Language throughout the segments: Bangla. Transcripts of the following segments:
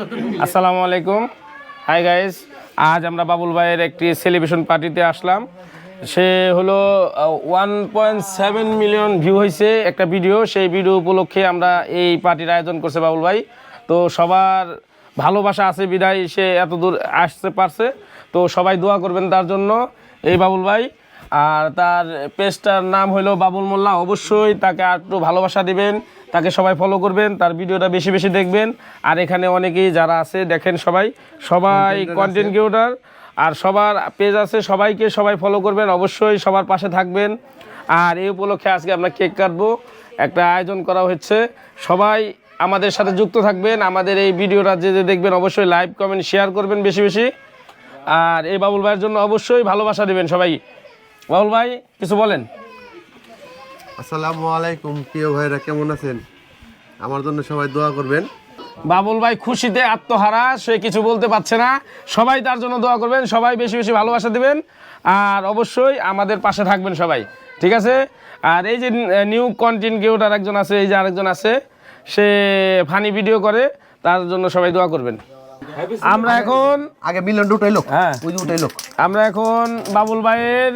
আসসালামু আলাইকুম। হাই গাইস আজ আমরা বাবুল ভাইয়ের একটি সেলিব্রেশন পার্টিতে আসলাম। সে হলো one point seven million view হয়েছে একটা ভিডিও সেই ভিডিও উপলক্ষে আমরা এই পার্টির আয়োজন করছে বাবুল ভাই। তো সবার ভালোবাসা আছে বিদায়, সে এত দূর আসতে পারছে। তো সবাই দোয়া করবেন তার জন্য। এই বাবুল ভাই আর তার পেজটার নাম হলো বাবুল মোল্লা। অবশ্যই তাকে আর একটু ভালোবাসা দিবেন তাকে সবাই ফলো করবেন তার ভিডিওটা বেশি বেশি দেখবেন। আর এখানে অনেকেই যারা আছে দেখেন সবাই সবাই কন্টেন্ট ক্রিয়েটার আর সবার পেজ আছে সবাইকে সবাই ফলো করবেন অবশ্যই সবার পাশে থাকবেন। আর এই উপলক্ষে আজকে আমরা কেক কাটবো একটা আয়োজন করা হচ্ছে। সবাই আমাদের সাথে যুক্ত থাকবেন আমাদের এই ভিডিওটা যে যে দেখবেন অবশ্যই লাইভ কমেন্ট শেয়ার করবেন বেশি বেশি। আর এই বাবুল ভাইয়ের জন্য অবশ্যই ভালোবাসা দিবেন সবাই। বাবুল ভাই কিছু বলেন। আসসালামু আলাইকুম প্রিয় ভাইরা কেমন আছেন? আমার জন্য সবাই দোয়া করবেন। বাবুল ভাই খুশিতে আত্মহারা সে কিছু বলতে পারছে না। সবাই তার জন্য দোয়া করবেন সবাই বেশি বেশি ভালোবাসা দেবেন। আর অবশ্যই আমাদের পাশে থাকবেন সবাই ঠিক আছে? আর এই যে নিউ কন্টেন্ট ক্রিয়েটার একজন আছে এই যে আরেকজন আছে সে ফানি ভিডিও করে তার জন্য সবাই দোয়া করবেন। আমরা এখন আগে মিলন লোক হ্যাঁ। ওই যে উঠাই লোক আমরা এখন বাবুল ভাইয়ের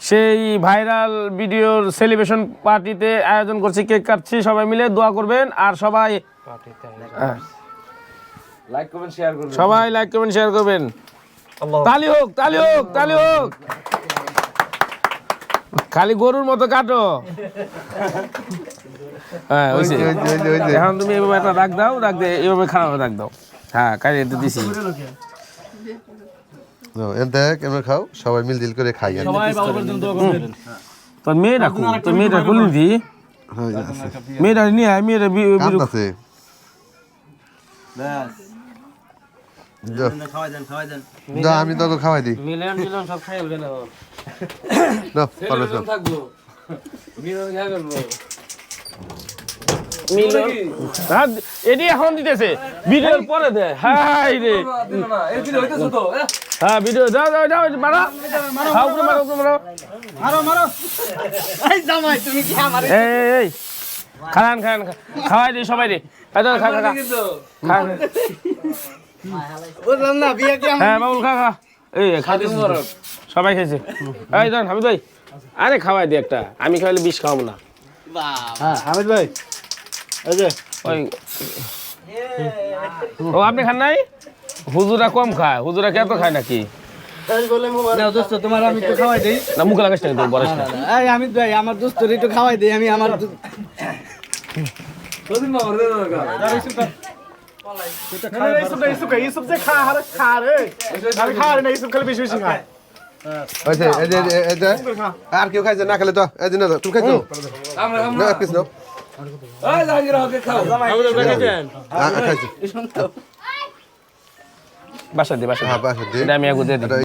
সেই ভাইরাল ভিডিওর সেলিব্রেশন পার্টিতে আয়োজন করছি কেক কাটছি সবাই মিলে দোয়া করবেন আর সবাই। সবাই লাইক করবেন শেয়ার করবেন তালি হোক তালি হোক তালি হোক খালি গরুর মতো কাটো হ্যাঁ। ওই। এখন তুমি এভাবে একটা রাখ দাও রাখ দে এভাবে খারাপ রাখ দাও হ্যাঁ কাজে দিছি দেখ এমন খাও সবাই মিল দিল করে খাই তোর মেয়ে রাখো তোর মেয়েটা খুলি দি। হয়ে। মেয়েটা নিয়ে আয় মেয়েটা। যাও, আমি তোকে খাওয়াই দিই। মিলন মিলন সব খাই না পারবেশ থাকব। মিলন খাই হ্যাঁ, এটি এখন দিতেছে। ভিডিওর পরে দে। রে। হ্যাঁ ভিডিও। যাও যাও যাও মারো। খাও উপরে মারো উপরে মারো। এই এই, এই খান। খাওয়াই দে সবাই রে। খা হ্যাঁ বাবুল খা খা। এই খাতে সবাই খেয়েছে এই দাঁড়ান হামিদ ভাই। আরে খাওয়াই দে একটা। আমি খাইলে বিষ খাওয়াবো না। হামিদ ভাই। এই যে ওই ও আপনি খান নাই? হুজুরা কম খায় হুজুরা কত খায় নাকি? দোস্ত আমি একটু খাওয়াই দেই। না মুখে লাগাস না তো বরস না। এই হামিদ ভাই আমার দোস্তর একটু খাওয়াই দেই আমি আমার দো- হয়েছে, এই যে, এই যে, এই যে। আর কেউ খাইছে না খেলে তো এই না তুমি খাইছো? না আর কিছু নাও। আ- আ, খাইছি বাসা দে বাসা হ্যাঁ দিয়ে আমি আগে দিয়ে দিই।